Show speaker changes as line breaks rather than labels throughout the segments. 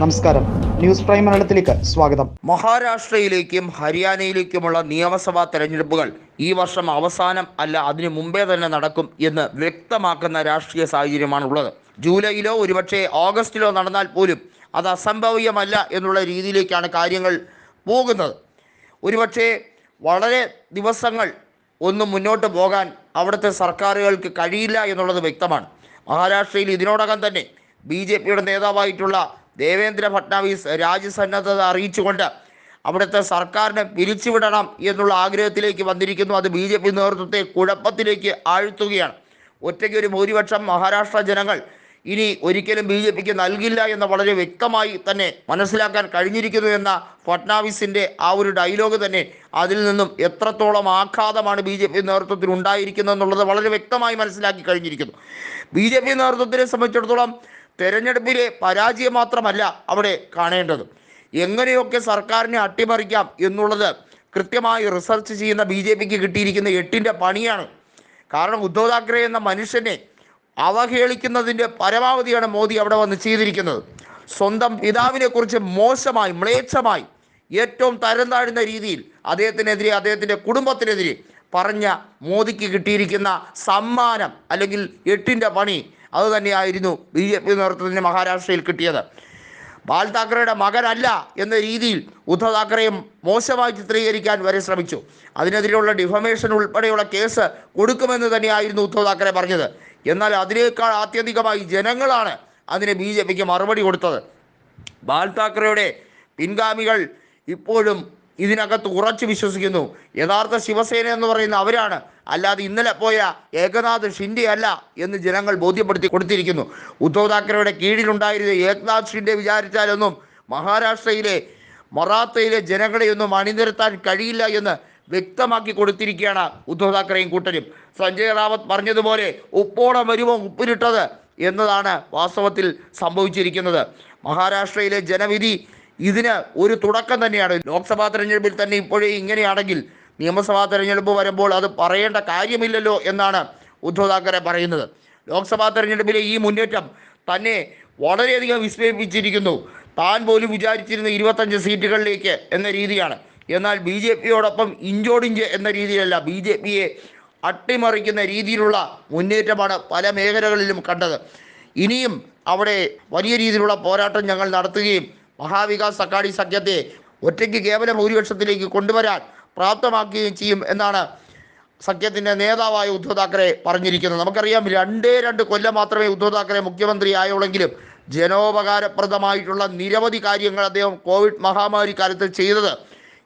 നമസ്കാരം. News prime മലയാളത്തിലേക്ക് സ്വാഗതം.
മഹാരാഷ്ട്രയിലേക്കും ഹരിയാനയിലേക്കുമുള്ള നിയമസഭാ തെരഞ്ഞെടുപ്പുകൾ ഈ വർഷം അവസാനം അല്ല അതിനു മുമ്പേ തന്നെ നടക്കും എന്ന് വ്യക്തമാക്കുന്ന രാഷ്ട്രീയ സാഹചര്യമാണുള്ളത്. ജൂലൈയിലോ ഒരുപക്ഷെ ഓഗസ്റ്റിലോ നടന്നാൽ പോലും അത് അസംഭവ്യമല്ല എന്നുള്ള രീതിയിലേക്കാണ് കാര്യങ്ങൾ പോകുന്നത്. ഒരുപക്ഷെ വളരെ ദിവസങ്ങൾ ഒന്നും മുന്നോട്ട് പോകാൻ അവിടുത്തെ സർക്കാരുകൾക്ക് കഴിയില്ല എന്നുള്ളത് വ്യക്തമാണ്. മഹാരാഷ്ട്രയിൽ ഇതിനോടകം തന്നെ ബി ജെ പിയുടെ നേതാവായിട്ടുള്ള ദേവേന്ദ്ര ഫട്നാവിസ് രാജ്യസന്നദ്ധത അറിയിച്ചുകൊണ്ട് അവിടുത്തെ സർക്കാരിനെ പിരിച്ചുവിടണം എന്നുള്ള ആഗ്രഹത്തിലേക്ക് വന്നിരിക്കുന്നു. അത് ബി ജെ പി നേതൃത്വത്തെ കുഴപ്പത്തിലേക്ക് ആഴ്ത്തുകയാണ്. ഒറ്റയ്ക്ക് ഒരു ഭൂരിപക്ഷം മഹാരാഷ്ട്ര ജനങ്ങൾ ഇനി ഒരിക്കലും ബി ജെ പിക്ക് നൽകില്ല എന്ന് വളരെ വ്യക്തമായി തന്നെ മനസ്സിലാക്കാൻ കഴിഞ്ഞിരിക്കുന്നു എന്ന ഫട്നാവിസിന്റെ ആ ഒരു ഡയലോഗ് തന്നെ അതിൽ നിന്നും എത്രത്തോളം ആഘാതമാണ് ബി ജെ പി നേതൃത്വത്തിൽ ഉണ്ടായിരിക്കുന്നത് എന്നുള്ളത് വളരെ വ്യക്തമായി മനസ്സിലാക്കി കഴിഞ്ഞിരിക്കുന്നു. ബി ജെ പി നേതൃത്വത്തിനെ സംബന്ധിച്ചിടത്തോളം തെരഞ്ഞെടുപ്പിലെ പരാജയം മാത്രമല്ല അവിടെ കാണേണ്ടത്. എങ്ങനെയൊക്കെ സർക്കാരിനെ അട്ടിമറിക്കാം എന്നുള്ളത് കൃത്യമായി റിസർച്ച് ചെയ്യുന്ന ബി ജെ പിക്ക് കിട്ടിയിരിക്കുന്ന എട്ടിന്റെ പണിയാണ്. കാരണം ഉദ്ധവ് താക്കറെ എന്ന മനുഷ്യനെ അവഹേളിക്കുന്നതിന്റെ പരമാവധിയാണ് മോദി അവിടെ വന്ന് ചെയ്തിരിക്കുന്നത്. സ്വന്തം പിതാവിനെക്കുറിച്ച് മോശമായി മ്ലേച്ഛമായി ഏറ്റവും തരം താഴ്ന്ന രീതിയിൽ അദ്ദേഹത്തിനെതിരെ അദ്ദേഹത്തിന്റെ കുടുംബത്തിനെതിരെ പറഞ്ഞ മോദിക്ക് കിട്ടിയിരിക്കുന്ന സമ്മാനം അല്ലെങ്കിൽ എട്ടിന്റെ പണി അത് തന്നെയായിരുന്നു ബി ജെ പി നേതൃത്വത്തിന് മഹാരാഷ്ട്രയിൽ കിട്ടിയത്. ബാൽ താക്കറയുടെ മകനല്ല എന്ന രീതിയിൽ ഉദ്ധവ് താക്കറയെ മോശമായി ചിത്രീകരിക്കാൻ വരെ ശ്രമിച്ചു. അതിനെതിരെയുള്ള ഡിഫമേഷൻ ഉൾപ്പെടെയുള്ള കേസ് കൊടുക്കുമെന്ന് തന്നെയായിരുന്നു ഉദ്ധവ് താക്കറെ പറഞ്ഞത്. എന്നാൽ അതിനേക്കാൾ ആത്യന്തികമായി ജനങ്ങളാണ് അതിന് ബി ജെ പിക്ക് മറുപടി കൊടുത്തത്. ബാൽ താക്കറയുടെ പിൻഗാമികൾ ഇപ്പോഴും ഇതിനകത്ത് ഉറച്ചു വിശ്വസിക്കുന്നു. യഥാർത്ഥ ശിവസേന എന്ന് പറയുന്ന അവരാണ്. അല്ലാതെ ഇന്നലെ പോയ ഏകനാഥ് ഷിൻഡെ അല്ല എന്ന് ജനങ്ങൾ ബോധ്യപ്പെടുത്തി കൊടുത്തിരിക്കുന്നു. ഉദ്ധവ് താക്കറയുടെ കീഴിലുണ്ടായിരുന്ന ഏകനാഥ് ഷിൻഡെ വിചാരിച്ചാലൊന്നും മഹാരാഷ്ട്രയിലെ മറാത്തയിലെ ജനങ്ങളെയൊന്നും അണിനിരത്താൻ കഴിയില്ല എന്ന് വ്യക്തമാക്കി കൊടുത്തിരിക്കുകയാണ് ഉദ്ധവ് താക്കറെയും കൂട്ടരും. സഞ്ജയ് റാവത്ത് പറഞ്ഞതുപോലെ ഉപ്പോളം വരുമോ ഉപ്പിലിട്ടത് എന്നതാണ് വാസ്തവത്തിൽ സംഭവിച്ചിരിക്കുന്നത്. മഹാരാഷ്ട്രയിലെ ജനവിധി ഇതിന് ഒരു തുടക്കം തന്നെയാണ്. ലോക്സഭാ തെരഞ്ഞെടുപ്പിൽ തന്നെ ഇപ്പോഴേ ഇങ്ങനെയാണെങ്കിൽ നിയമസഭാ തെരഞ്ഞെടുപ്പ് വരുമ്പോൾ അത് പറയേണ്ട കാര്യമില്ലല്ലോ എന്നാണ് ഉദ്ധവ് താക്കറെ പറയുന്നത്. ലോക്സഭാ തെരഞ്ഞെടുപ്പിലെ ഈ മുന്നേറ്റം തന്നെ വളരെയധികം വിസ്മയിപ്പിച്ചിരിക്കുന്നു. താൻ പോലും വിചാരിച്ചിരുന്ന ഇരുപത്തഞ്ച് സീറ്റുകളിലേക്ക് എന്ന രീതിയാണ്. എന്നാൽ ബി ജെ പിയോടൊപ്പം ഇഞ്ചോടിഞ്ച് എന്ന രീതിയിലല്ല ബി ജെ പിയെ അട്ടിമറിക്കുന്ന രീതിയിലുള്ള മുന്നേറ്റമാണ് പല മേഖലകളിലും കണ്ടത്. ഇനിയും അവിടെ വലിയ രീതിയിലുള്ള പോരാട്ടം ഞങ്ങൾ നടത്തുകയും മഹാവികാസ് അക്കാഡി സഖ്യത്തെ ഒറ്റയ്ക്ക് കേവല ഭൂരിപക്ഷത്തിലേക്ക് കൊണ്ടുവരാൻ പ്രാപ്തമാക്കുകയും ചെയ്യും എന്നാണ് സഖ്യത്തിന്റെ നേതാവായ ഉദ്ധവ് താക്കറെ പറഞ്ഞിരിക്കുന്നത്. നമുക്കറിയാം രണ്ടേ രണ്ട് കൊല്ലം മാത്രമേ ഉദ്ധവ് താക്കറെ മുഖ്യമന്ത്രി ആയുള്ളെങ്കിലും ജനോപകാരപ്രദമായിട്ടുള്ള നിരവധി കാര്യങ്ങൾ അദ്ദേഹം കോവിഡ് മഹാമാരി കാലത്ത് ചെയ്തത്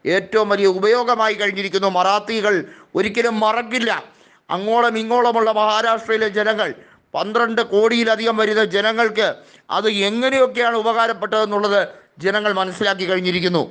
ഏറ്റവും വലിയ ഉപയോഗമായി കഴിഞ്ഞിരിക്കുന്നു. മറാത്തികൾ ഒരിക്കലും മറക്കില്ല. അങ്ങോളം ഇങ്ങോളമുള്ള മഹാരാഷ്ട്രയിലെ ജനങ്ങൾ പന്ത്രണ്ട് കോടിയിലധികം വരുന്ന ജനങ്ങൾക്ക് അത് എങ്ങനെയൊക്കെയാണ് ഉപകാരപ്പെട്ടതെന്നുള്ളത് ജനങ്ങൾ മനസ്സിലാക്കി കഴിഞ്ഞിരിക്കുന്നു.